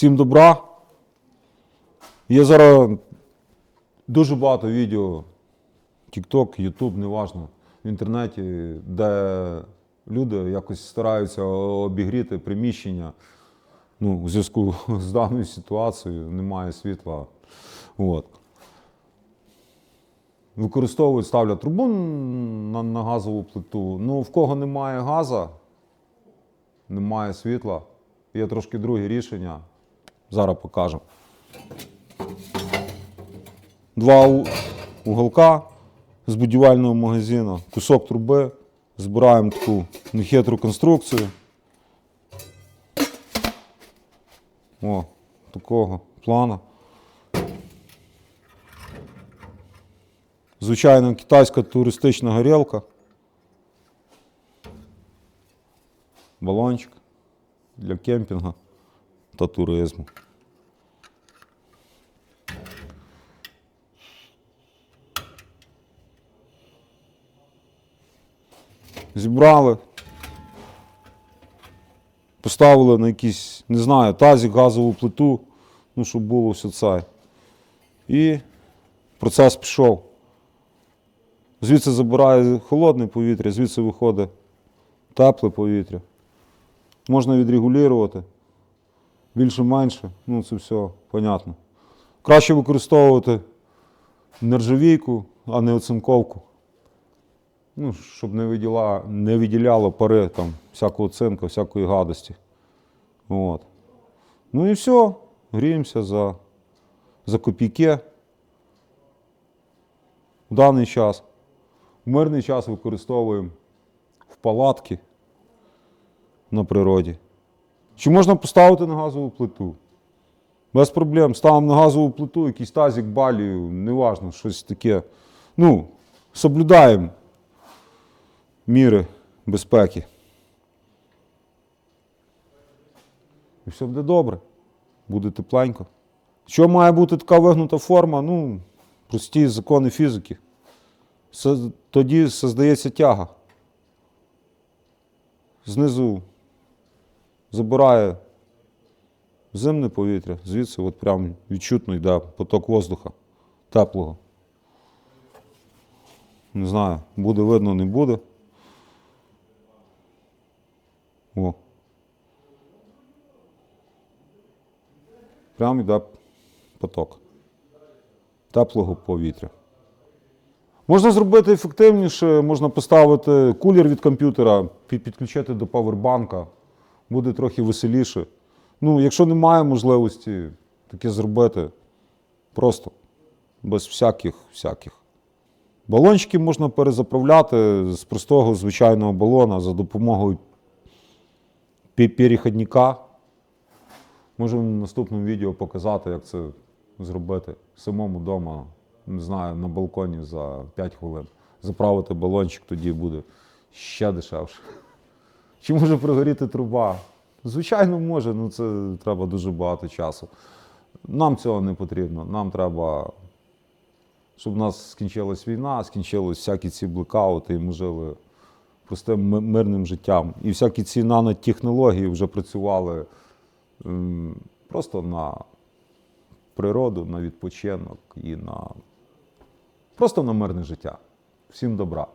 Всім добра. Є зараз дуже багато відео, TikTok, YouTube, неважно, в інтернеті, де люди якось стараються обігріти приміщення. Ну, у зв'язку з даною ситуацією немає світла. От. Використовують, ставлять трубу на, на газову плиту. Ну, в кого немає газа, немає світла. Є трошки друге рішення. Зараз покажемо. Два уголка з будівельного магазину, кусок труби. Збираємо таку нехитру конструкцію. О, такого плана. Звичайно, китайська туристична горілка. Балончик для кемпінгу та туризму. Зібрали. Поставили на якийсь, не знаю, тазик, газову плиту, ну, щоб було все це. І процес пішов. Звідси забирає холодне повітря, звідси виходить тепле повітря. Можна відрегулювати. Більше-менше, ну це все понятно. Краще використовувати нержавійку, а не оцинковку. Ну, щоб не, виділа, не виділяло пари там, всякого цинка, всякої гадості. От. Ну і все. Гріємося за, за копійки. В даний час. В мирний час використовуємо в палатки на природі. Чи можна поставити на газову плиту? Без проблем. Ставимо на газову плиту, якийсь тазик, балію, неважно, щось таке. Ну, соблюдаємо міри безпеки. І все буде добре. Буде тепленько. Що має бути така вигнута форма? Ну, прості закони фізики. Тоді создається тяга. Знизу забирає зимне повітря, звідси от прям відчутно йде поток воздуха теплого. Не знаю, буде видно, не буде. О. Прям йде поток теплого повітря. Можна зробити ефективніше, можна поставити кулер від комп'ютера, підключити до павербанка, буде трохи веселіше. Ну, якщо немає можливості таке зробити, просто без всяких всяких. Балончики можна перезаправляти з простого звичайного балона за допомогою переходника. Можемо в наступному відео показати, як це зробити самому вдома, не знаю, на балконі за 5 хвилин. Заправити балончик, тоді буде ще дешевше. Чи може пригоріти труба? Звичайно, може, ну це треба дуже багато часу. Нам цього не потрібно. Нам треба, щоб у нас скінчилась війна, скінчились всякі ці блекаути, і ми жили простим мирним життям. І всякі ці нанотехнології вже працювали просто на природу, на відпочинок і на просто на мирне життя. Всім добра.